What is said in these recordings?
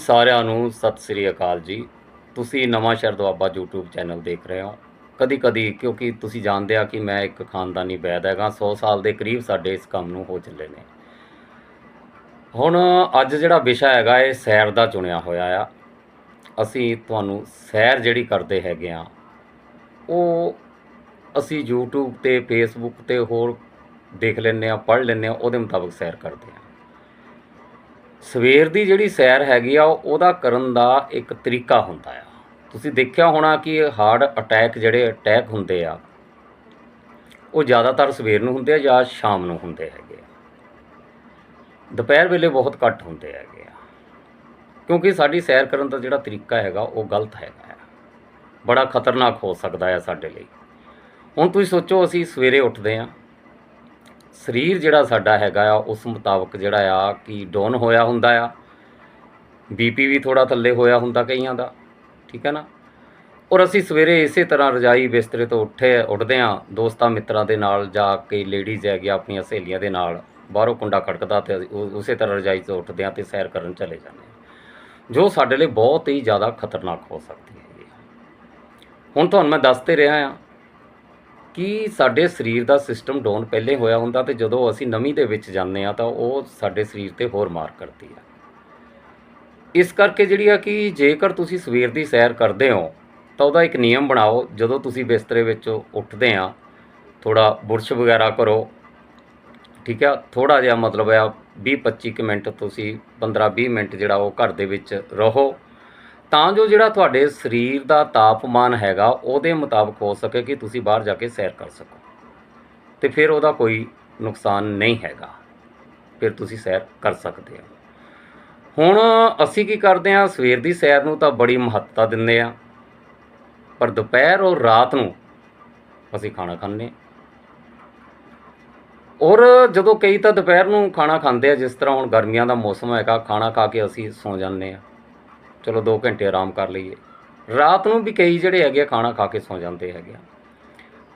ਸਾਰਿਆਂ ਨੂੰ ਸਤਿ ਸ੍ਰੀ ਅਕਾਲ ਜੀ। ਤੁਸੀਂ ਨਵਾਂ ਸ਼ਹਿਰ ਦੁਆਬਾ YouTube ਚੈਨਲ ਦੇਖ ਰਹੇ ਹੋ। ਕਦੀ ਕਦੀ ਕਿਉਂਕਿ ਤੁਸੀਂ ਜਾਣਦੇ ਆ ਕਿ ਮੈਂ ਇੱਕ ਖਾਨਦਾਨੀ ਵੈਦ ਹੈਗਾ 100 ਸਾਲ ਦੇ ਕਰੀਬ ਸਾਡੇ ਇਸ ਕੰਮ ਨੂੰ ਹੋ ਚੱਲੇ ਨੇ। ਹੁਣ ਅੱਜ ਜਿਹੜਾ ਵਿਸ਼ਾ ਹੈਗਾ, ਇਹ ਸੈਰ ਦਾ ਚੁਣਿਆ ਹੋਇਆ ਆ। ਅਸੀਂ ਤੁਹਾਨੂੰ ਸੈਰ ਜਿਹੜੀ ਕਰਦੇ ਹੈਗੇ ਆ, ਉਹ ਅਸੀਂ YouTube ਤੇ, Facebook ਤੇ ਹੋਰ ਦੇਖ ਲੈਂਦੇ ਆ, ਪੜ੍ਹ ਲੈਂਦੇ ਆ, ਉਹਦੇ ਮੁਤਾਬਕ ਸੈਰ ਕਰਦੇ ਆ। ਸਵੇਰ ਦੀ ਜਿਹੜੀ ਸੈਰ ਹੈਗੀ ਆ ਉਹਦਾ ਕਰਨ ਦਾ ਇੱਕ ਤਰੀਕਾ ਹੁੰਦਾ ਆ। ਤੁਸੀਂ ਦੇਖਿਆ ਹੋਣਾ ਕਿ ਹਾਰਟ ਅਟੈਕ ਜਿਹੜੇ ਅਟੈਕ ਹੁੰਦੇ ਆ, ਉਹ ਜ਼ਿਆਦਾਤਰ ਸਵੇਰ ਨੂੰ ਹੁੰਦੇ ਆ ਜਾਂ ਸ਼ਾਮ ਨੂੰ ਹੁੰਦੇ ਹੈਗੇ ਆ। ਦੁਪਹਿਰ ਵੇਲੇ ਬਹੁਤ ਘੱਟ ਹੁੰਦੇ ਹੈਗੇ ਆ। ਕਿਉਂਕਿ ਸਾਡੀ ਸੈਰ ਕਰਨ ਦਾ ਜਿਹੜਾ ਤਰੀਕਾ ਹੈਗਾ, ਉਹ ਗਲਤ ਹੈਗਾ ਆ। ਬੜਾ ਖਤਰਨਾਕ ਹੋ ਸਕਦਾ ਹੈ ਸਾਡੇ ਲਈ। ਹੁਣ ਤੁਸੀਂ ਸੋਚੋ, ਅਸੀਂ ਸਵੇਰੇ ਉੱਠਦੇ ਆ। ਸਰੀਰ ਜਿਹੜਾ ਸਾਡਾ ਹੈਗਾ ਆ, ਉਸ ਮੁਤਾਬਕ ਜਿਹੜਾ ਆ ਕਿ ਡਾਊਨ ਹੋਇਆ ਹੁੰਦਾ ਆ। ਬੀਪੀ ਵੀ ਥੋੜਾ ਥੱਲੇ ਹੋਇਆ ਹੁੰਦਾ ਕਈਆਂ ਦਾ, ਠੀਕ ਹੈ ਨਾ? ਔਰ ਅਸੀਂ ਸਵੇਰੇ ਇਸੇ ਤਰ੍ਹਾਂ ਰਜਾਈ ਬਿਸਤਰੇ ਤੋਂ ਉੱਠੇ, ਉੱਠਦੇ ਆ ਦੋਸਤਾਂ ਮਿੱਤਰਾਂ ਦੇ ਨਾਲ ਜਾ ਕੇ ਲੇਡੀਜ਼ ਹੈਗੀਆਂ ਆਪਣੀਆਂ ਸਹੇਲੀਆਂ ਦੇ ਨਾਲ, ਬਾਹਰੋਂ ਕੁੰਡਾ ਖੜਕਦਾ ਤੇ ਅਸੀਂ ਉਸੇ ਤਰ੍ਹਾਂ ਰਜਾਈ ਤੋਂ ਉੱਠਦੇ ਆ ਤੇ ਸੈਰ ਕਰਨ ਚਲੇ ਜਾਂਦੇ ਆ ਜੋ ਸਾਡੇ ਲਈ ਬਹੁਤ ਹੀ ਜ਼ਿਆਦਾ ਖਤਰਨਾਕ ਹੋ ਸਕਦੀ ਹੈ। ਹੁਣ ਤੁਹਾਨੂੰ ਮੈਂ ਦੱਸਦੇ ਰਿਹਾ ਆ ਕਿ ਸਾਡੇ ਸਰੀਰ ਦਾ ਸਿਸਟਮ ਡਾਊਨ ਪਹਿਲੇ ਹੋਇਆ ਹੁੰਦਾ ਤੇ ਜਦੋਂ ਅਸੀਂ ਨਵੀਂ ਦੇ ਵਿੱਚ ਜਾਂਦੇ ਆ ਤਾਂ ਉਹ ਸਾਡੇ ਸਰੀਰ ਤੇ ਹੋਰ ਮਾਰ ਕਰਦੀ ਆ ਇਸ ਕਰਕੇ ਜਿਹੜੀ ਆ ਕਿ ਜੇਕਰ ਤੁਸੀਂ ਸਵੇਰ ਦੀ ਸੈਰ ਕਰਦੇ ਹੋ ਤਾਂ ਉਹਦਾ ਇੱਕ ਨਿਯਮ ਬਣਾਓ, ਜਦੋਂ ਤੁਸੀਂ ਬਿਸਤਰੇ ਵਿੱਚ ਉੱਠਦੇ ਆ ਥੋੜਾ ਬੁਰਸ਼ ਵਗੈਰਾ ਕਰੋ, ਠੀਕ ਆ ਥੋੜਾ ਜਿਹਾ ਮਤਲਬ ਆ 20 25 ਕੁ ਮਿੰਟ ਤੁਸੀਂ 15 20 ਮਿੰਟ ਜਿਹੜਾ ਉਹ ਘਰ ਦੇ ਵਿੱਚ ਰਹੋ ਤਾਂ ਜੋ ਜਿਹੜਾ ਤੁਹਾਡੇ ਸਰੀਰ ਦਾ ਤਾਪਮਾਨ ਹੈਗਾ, ਉਹਦੇ ਮੁਤਾਬਕ ਹੋ ਸਕੇ ਕਿ ਤੁਸੀਂ ਬਾਹਰ ਜਾ ਕੇ ਸੈਰ ਕਰ ਸਕੋ। ਤੇ ਫਿਰ ਉਹਦਾ ਕੋਈ ਨੁਕਸਾਨ ਨਹੀਂ ਹੈਗਾ। ਫਿਰ ਤੁਸੀਂ ਸੈਰ ਕਰ ਸਕਦੇ ਹੋ। ਹੁਣ ਅਸੀਂ ਕੀ ਕਰਦੇ ਹਾਂ, ਸਵੇਰ ਦੀ ਸੈਰ ਨੂੰ ਤਾਂ ਬੜੀ ਮਹੱਤਤਾ ਦਿੰਦੇ ਆ ਪਰ ਦੁਪਹਿਰ ਔਰ ਰਾਤ ਨੂੰ ਅਸੀਂ ਖਾਣਾ ਖਾਂਦੇ ਹਾਂ। ਔਰ ਜਦੋਂ ਕਈ ਤਾਂ ਦੁਪਹਿਰ ਨੂੰ ਖਾਣਾ ਖਾਂਦੇ ਆ, ਜਿਸ ਤਰ੍ਹਾਂ ਹੁਣ ਗਰਮੀਆਂ ਦਾ ਮੌਸਮ ਹੈਗਾ, ਖਾਣਾ ਖਾ ਕੇ ਅਸੀਂ ਸੌਂ ਜਾਂਦੇ ਆ ਚਲੋ 2 ਘੰਟੇ ਆਰਾਮ ਕਰ ਲਈਏ। ਰਾਤ ਨੂੰ ਵੀ ਕਈ ਜਿਹੜੇ ਹੈਗੇ ਆ ਖਾਣਾ ਖਾ ਕੇ ਸੌ ਜਾਂਦੇ ਹੈਗੇ ਆ।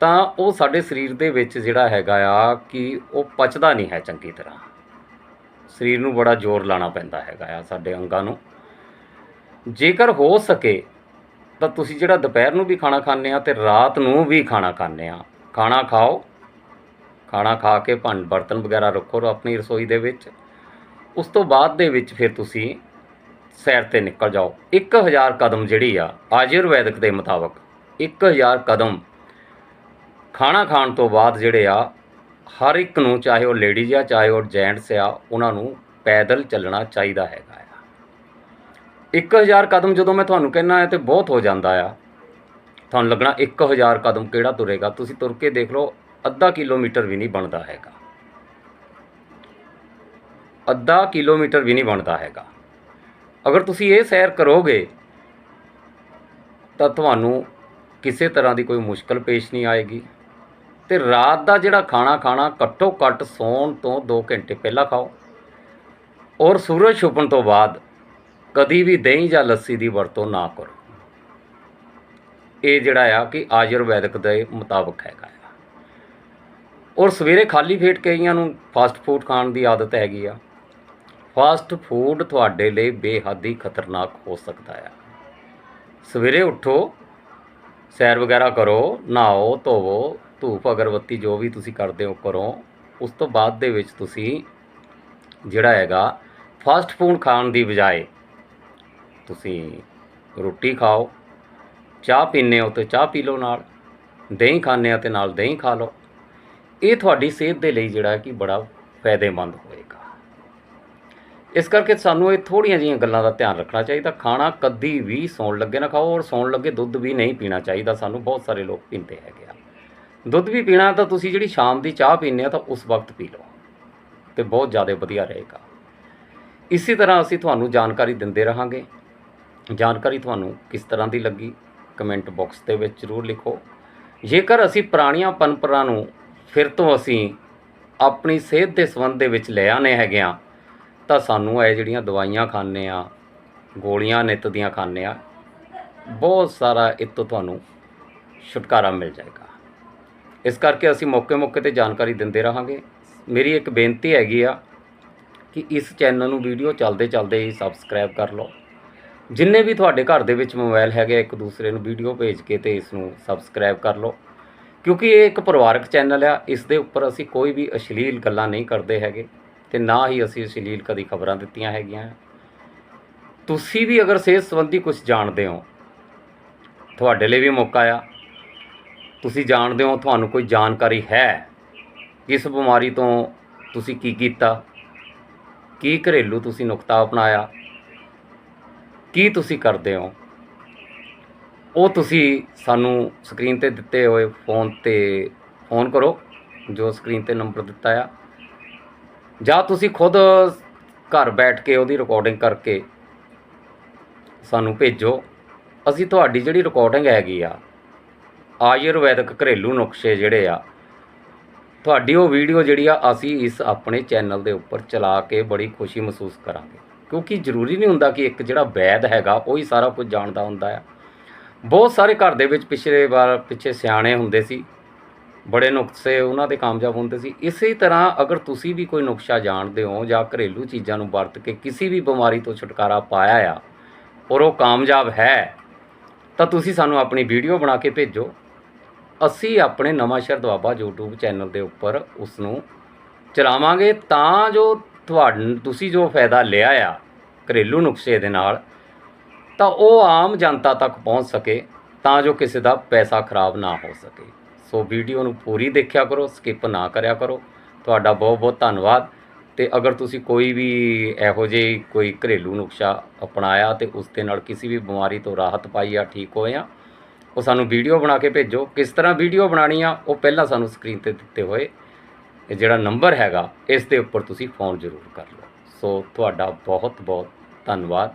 ਤਾਂ ਉਹ ਸਾਡੇ ਸਰੀਰ ਦੇ ਵਿੱਚ ਜਿਹੜਾ ਹੈਗਾ ਆ ਕਿ ਉਹ ਪਚਦਾ ਨਹੀਂ ਹੈ ਚੰਗੀ ਤਰ੍ਹਾਂ। ਸਰੀਰ ਨੂੰ ਬੜਾ ਜ਼ੋਰ ਲਾਣਾ ਪੈਂਦਾ ਹੈਗਾ ਆ ਸਾਡੇ ਅੰਗਾਂ ਨੂੰ। ਜੇਕਰ ਹੋ ਸਕੇ ਤਾਂ ਤੁਸੀਂ ਜਿਹੜਾ ਦੁਪਹਿਰ ਨੂੰ ਵੀ ਖਾਣਾ ਖਾਂਦੇ ਆ ਤੇ ਰਾਤ ਨੂੰ ਵੀ ਖਾਣਾ ਖਾਂਦੇ ਆ। ਖਾਣਾ ਖਾਓ। ਖਾਣਾ ਖਾ ਕੇ ਭਾਂਡ ਬਰਤਨ ਵਗੈਰਾ ਰੱਖੋ ਆਪਣੀ ਰਸੋਈ ਦੇ ਵਿੱਚ। ਉਸ ਤੋਂ ਬਾਅਦ ਦੇ ਵਿੱਚ ਫਿਰ ਤੁਸੀਂ ਸੈਰ ਤੇ ਨਿਕਲ ਜਾਓ। 1000 ਕਦਮ ਜਿਹੜੀ ਆ, ਆਯੁਰਵੈਦਿਕ ਦੇ ਮੁਤਾਬਕ 1000 ਕਦਮ ਖਾਣਾ ਖਾਣ ਤੋਂ ਬਾਅਦ ਜਿਹੜੇ ਆ, ਹਰ ਇੱਕ ਨੂੰ ਚਾਹੇ ਉਹ ਲੇਡੀਜ਼ ਆ, ਚਾਹੇ ਉਹ ਜੈਂਟਸ ਆ, ਉਹਨਾਂ ਨੂੰ ਪੈਦਲ ਚੱਲਣਾ ਚਾਹੀਦਾ ਹੈਗਾ ਆ। 1000 ਕਦਮ ਜਦੋਂ ਮੈਂ ਤੁਹਾਨੂੰ ਕਹਿਣਾ ਹੈ ਤੇ ਬਹੁਤ ਹੋ ਜਾਂਦਾ ਆ। ਤੁਹਾਨੂੰ ਲੱਗਣਾ 1000 ਕਦਮ ਕਿਹੜਾ ਤੁਰੇਗਾ? ਤੁਸੀਂ ਤੁਰ ਕੇ ਦੇਖ ਲਓ, ਅੱਧਾ ਕਿਲੋਮੀਟਰ ਵੀ ਨਹੀਂ ਬਣਦਾ ਹੈਗਾ। ਅੱਧਾ ਕਿਲੋਮੀਟਰ ਵੀ ਨਹੀਂ ਬਣਦਾ ਹੈਗਾ। ਅਗਰ ਤੁਸੀਂ ਇਹ ਸੈਰ ਕਰੋਗੇ, ਤਾਂ ਤੁਹਾਨੂੰ ਕਿਸੇ ਤਰ੍ਹਾਂ ਦੀ ਕੋਈ ਮੁਸ਼ਕਲ ਪੇਸ਼ ਨਹੀਂ ਆਏਗੀ। ਤੇ ਰਾਤ ਦਾ ਜਿਹੜਾ ਖਾਣਾ ਖਾਣਾ ਘੱਟੋ ਘੱਟ ਸੌਣ ਤੋਂ 2 ਘੰਟੇ ਪਹਿਲਾਂ ਖਾਓ। ਔਰ ਸੂਰਜ ਛੁਪਣ ਤੋਂ ਬਾਅਦ ਕਦੀ ਵੀ ਦਹੀਂ ਜਾਂ ਲੱਸੀ ਦੀ ਵਰਤੋਂ ਨਾ ਕਰੋ। ਇਹ ਜਿਹੜਾ ਆ ਕਿ ਆਯੁਰਵੈਦਿਕ ਦੇ ਮੁਤਾਬਕ ਹੈਗਾ ਆ। ਔਰ ਸਵੇਰੇ ਖਾਲੀ ਪੇਟ ਕਈਆਂ ਨੂੰ ਫਾਸਟ ਫੂਡ ਖਾਣ ਦੀ ਆਦਤ ਹੈਗੀ ਆ। ਫਾਸਟ ਫੂਡ ਤੁਹਾਡੇ ਲਈ ਬੇਹੱਦ ਹੀ ਖਤਰਨਾਕ ਹੋ ਸਕਦਾ ਆ। ਸਵੇਰੇ ਉੱਠੋ, ਸੈਰ ਵਗੈਰਾ ਕਰੋ, ਨਹਾਓ, ਧੋਵੋ, ਧੂਪ ਅਗਰਬੱਤੀ ਜੋ ਵੀ ਤੁਸੀਂ ਕਰਦੇ ਹੋ ਕਰੋ, ਉਸ ਤੋਂ ਬਾਅਦ ਦੇ ਵਿੱਚ ਤੁਸੀਂ ਜਿਹੜਾ ਹੈਗਾ ਫਾਸਟ ਫੂਡ ਖਾਣ ਦੀ ਬਜਾਏ ਤੁਸੀਂ ਰੋਟੀ ਖਾਓ, ਚਾਹ ਪੀਂਦੇ ਹੋ ਤੇ ਚਾਹ ਪੀ ਲਓ ਨਾਲ, ਦਹੀਂ ਖਾਂਦੇ ਆ ਤੇ ਨਾਲ ਦਹੀਂ ਖਾ ਲਓ। ਇਹ ਤੁਹਾਡੀ ਸਿਹਤ ਦੇ ਲਈ ਜਿਹੜਾ ਕਿ ਬੜਾ ਫਾਇਦੇਮੰਦ ਹੋਏਗਾ। ਇਸ ਕਰਕੇ ਸਾਨੂੰ ਇਹ ਥੋੜੀਆਂ ਜਿਹੀਆਂ ਗੱਲਾਂ ਦਾ ਧਿਆਨ ਰੱਖਣਾ ਚਾਹੀਦਾ। ਖਾਣਾ ਕਦੀ ਵੀ ਸੌਣ ਲੱਗੇ ਨਾ ਖਾਓ ਔਰ ਸੌਣ ਲੱਗੇ ਦੁੱਧ ਵੀ ਨਹੀਂ ਪੀਣਾ ਚਾਹੀਦਾ। ਸਾਨੂੰ ਬਹੁਤ ਸਾਰੇ ਲੋਕ ਪੀਂਦੇ ਹੈਗੇ ਆ। ਦੁੱਧ ਵੀ ਪੀਣਾ ਤਾਂ ਤੁਸੀਂ ਜਿਹੜੀ ਸ਼ਾਮ ਦੀ ਚਾਹ ਪੀਂਦੇ ਆ ਤਾਂ ਉਸ ਵਕਤ ਪੀ ਲਓ ਤੇ ਬਹੁਤ ਜ਼ਿਆਦਾ ਵਧੀਆ ਰਹੇਗਾ। ਇਸੇ ਤਰ੍ਹਾਂ ਅਸੀਂ ਤੁਹਾਨੂੰ ਜਾਣਕਾਰੀ ਦਿੰਦੇ ਰਹਾਂਗੇ। ਜਾਣਕਾਰੀ ਤੁਹਾਨੂੰ ਕਿਸ ਤਰ੍ਹਾਂ ਦੀ ਲੱਗੀ? ਕਮੈਂਟ ਬਾਕਸ ਦੇ ਵਿੱਚ ਜ਼ਰੂਰ ਲਿਖੋ। ਜੇਕਰ ਅਸੀਂ ਪੁਰਾਣੀਆਂ ਪਰੰਪਰਾ ਨੂੰ ਫਿਰ ਤੋਂ ਅਸੀਂ ਆਪਣੀ ਸਿਹਤ ਦੇ ਸੰਬੰਧ ਦੇ ਵਿੱਚ ਲੈ ਆਨੇ ਹੈਗੇ ਆ ਤਾਂ ਸਾਨੂੰ ਇਹ ਜਿਹੜੀਆਂ ਦਵਾਈਆਂ ਖਾਂਦੇ ਆ, ਗੋਲੀਆਂ ਨਿੱਤ ਦੀਆਂ ਖਾਂਦੇ ਆ, ਬਹੁਤ ਸਾਰਾ ਇਹ ਤੋਂ ਤੁਹਾਨੂੰ ਛੁਟਕਾਰਾ ਮਿਲ ਜਾਏਗਾ। ਇਸ ਕਰਕੇ ਅਸੀਂ ਮੌਕੇ-ਮੌਕੇ ਤੇ ਜਾਣਕਾਰੀ ਦਿੰਦੇ ਰਹਾਂਗੇ। ਮੇਰੀ ਇੱਕ ਬੇਨਤੀ ਹੈਗੀ ਆ ਕਿ ਇਸ ਚੈਨਲ ਨੂੰ ਵੀਡੀਓ ਚੱਲਦੇ ਚੱਲਦੇ ਹੀ ਸਬਸਕ੍ਰਾਈਬ ਕਰ ਲਓ। ਜਿੰਨੇ ਵੀ ਤੁਹਾਡੇ ਘਰ ਦੇ ਵਿੱਚ ਮੋਬਾਈਲ ਹੈਗੇ ਇੱਕ ਦੂਸਰੇ ਨੂੰ ਵੀਡੀਓ ਭੇਜ ਕੇ ਤੇ ਇਸ ਨੂੰ ਸਬਸਕ੍ਰਾਈਬ ਕਰ ਲਓ। ਕਿਉਂਕਿ ਇਹ ਇੱਕ ਪਰਿਵਾਰਕ ਚੈਨਲ ਆ, ਇਸ ਦੇ ਉੱਪਰ ਅਸੀਂ ਕੋਈ ਵੀ ਅਸ਼ਲੀਲ ਗੱਲਾਂ ਨਹੀਂ ਕਰਦੇ ਹੈਗੇ। ਤੇ ਨਾ ਹੀ ਅਸੀਂ ਅਸ਼ਲੀਲ ਕਦੀ ਖਬਰਾਂ ਦਿੱਤੀਆਂ ਹੈਗੀਆਂ। ਤੁਸੀਂ ਵੀ ਅਗਰ ਸਿਹਤ ਸੰਬੰਧੀ ਕੁਝ ਜਾਣਦੇ ਹੋ, ਤੁਹਾਡੇ ਲਈ ਵੀ ਮੌਕਾ ਆ। ਤੁਸੀਂ ਜਾਣਦੇ ਹੋ ਤੁਹਾਨੂੰ ਕੋਈ ਜਾਣਕਾਰੀ ਹੈ ਇਸ ਬਿਮਾਰੀ ਤੋਂ ਤੁਸੀਂ ਕੀ ਕੀਤਾ, ਕੀ ਘਰੇਲੂ ਤੁਸੀਂ ਨੁਕਤਾ ਅਪਣਾਇਆ, ਕੀ ਤੁਸੀਂ ਕਰਦੇ ਹੋ। ਉਹ ਤੁਸੀਂ ਸਾਨੂੰ ਸਕਰੀਨ ਤੇ ਦਿੱਤੇ ਹੋਏ ਫੋਨ ਤੇ ਫੋਨ ਕਰੋ, ਜੋ ਸਕਰੀਨ ਤੇ ਨੰਬਰ ਦਿੱਤਾ ਆ। ਜਾਂ ਤੁਸੀਂ ਖੁਦ ਘਰ ਬੈਠ ਕੇ ਉਹਦੀ ਰਿਕਾਰਡਿੰਗ ਕਰਕੇ ਸਾਨੂੰ ਭੇਜੋ। ਅਸੀਂ ਤੁਹਾਡੀ ਜਿਹੜੀ ਰਿਕਾਰਡਿੰਗ ਹੈਗੀ ਆ, ਆਯੁਰਵੈਦਿਕ ਘਰੇਲੂ ਨੁਕਸੇ ਜਿਹੜੇ ਆ, ਤੁਹਾਡੀ ਉਹ ਵੀਡੀਓ ਜਿਹੜੀ ਆ, ਅਸੀਂ ਇਸ ਆਪਣੇ ਚੈਨਲ ਦੇ ਉੱਪਰ ਚਲਾ ਕੇ ਬੜੀ ਖੁਸ਼ੀ ਮਹਿਸੂਸ ਕਰਾਂਗੇ। ਕਿਉਂਕਿ ਜ਼ਰੂਰੀ ਨਹੀਂ ਹੁੰਦਾ ਕਿ ਇੱਕ ਜਿਹੜਾ ਵੈਦ ਹੈਗਾ, ਉਹ ਹੀ ਸਾਰਾ ਕੁਝ ਜਾਣਦਾ ਹੁੰਦਾ ਆ। ਬਹੁਤ ਸਾਰੇ ਘਰ ਦੇ ਵਿੱਚ ਪਿਛਲੇ ਵਾਰ, ਪਿੱਛੇ ਸਿਆਣੇ ਹੁੰਦੇ ਸੀ ਬੜੇ ਨੁਕਸੇ ਉਹਨਾਂ ਦੇ ਕਾਮਯਾਬ ਹੁੰਦੇ ਸੀ। ਇਸੇ ਤਰ੍ਹਾਂ ਅਗਰ ਤੁਸੀਂ ਵੀ ਕੋਈ ਨੁਕਸ਼ਾ ਜਾਣਦੇ ਹੋ ਜਾਂ ਘਰੇਲੂ ਚੀਜ਼ਾਂ ਨੂੰ ਵਰਤ ਕੇ ਕਿਸੇ ਵੀ ਬਿਮਾਰੀ ਤੋਂ ਛੁਟਕਾਰਾ ਪਾਇਆ ਆ ਔਰ ਉਹ ਕਾਮਯਾਬ ਹੈ, ਤਾਂ ਤੁਸੀਂ ਸਾਨੂੰ ਆਪਣੀ ਵੀਡੀਓ ਬਣਾ ਕੇ ਭੇਜੋ। ਅਸੀਂ ਆਪਣੇ ਨਵਾਂ ਸ਼ਹਿਰ ਦੁਆਬਾ YouTube ਚੈਨਲ ਦੇ ਉੱਪਰ ਉਸ ਨੂੰ ਚਲਾਵਾਂਗੇ ਤਾਂ ਜੋ ਤੁਹਾਨੂੰ ਤੁਸੀਂ ਜੋ ਫਾਇਦਾ ਲਿਆ ਆ ਘਰੇਲੂ ਨੁਕਸੇ ਦੇ ਨਾਲ, ਤਾਂ ਉਹ ਆਮ ਜਨਤਾ ਤੱਕ ਪਹੁੰਚ ਸਕੇ, ਤਾਂ ਜੋ ਕਿਸੇ ਦਾ ਪੈਸਾ ਖਰਾਬ ਨਾ ਹੋ ਸਕੇ। ਸੋ ਵੀਡੀਓ ਨੂੰ ਪੂਰੀ ਦੇਖਿਆ ਕਰੋ ਸਕਿਪ ਨਾ ਕਰਿਆ ਕਰੋ। ਤੁਹਾਡਾ ਬਹੁਤ ਬਹੁਤ ਧੰਨਵਾਦ। ਤੇ ਅਗਰ ਤੁਸੀਂ ਕੋਈ ਵੀ ਇਹੋ ਜਿਹੀ ਕੋਈ ਘਰੇਲੂ ਨੁਕਸ਼ਾ ਅਪਣਾਇਆ ਤੇ ਉਸ ਦੇ ਨਾਲ ਕਿਸੇ ਵੀ ਬਿਮਾਰੀ ਤੋਂ ਰਾਹਤ ਪਾਈ ਆ ਠੀਕ ਹੋਏ ਆ, ਉਹ ਸਾਨੂੰ ਵੀਡੀਓ ਬਣਾ ਕੇ ਭੇਜੋ। ਕਿਸ ਤਰ੍ਹਾਂ ਵੀਡੀਓ ਬਣਾਉਣੀ ਆ, ਉਹ ਪਹਿਲਾਂ ਸਾਨੂੰ ਸਕਰੀਨ ਤੇ ਦਿੱਤੇ ਹੋਏ। ਜਿਹੜਾ ਨੰਬਰ ਹੈਗਾ, ਇਸ ਦੇ ਉੱਪਰ ਤੁਸੀਂ ਫੋਨ ਜ਼ਰੂਰ ਕਰ ਲਓ। ਸੋ ਤੁਹਾਡਾ ਬਹੁਤ ਬਹੁਤ ਧੰਨਵਾਦ।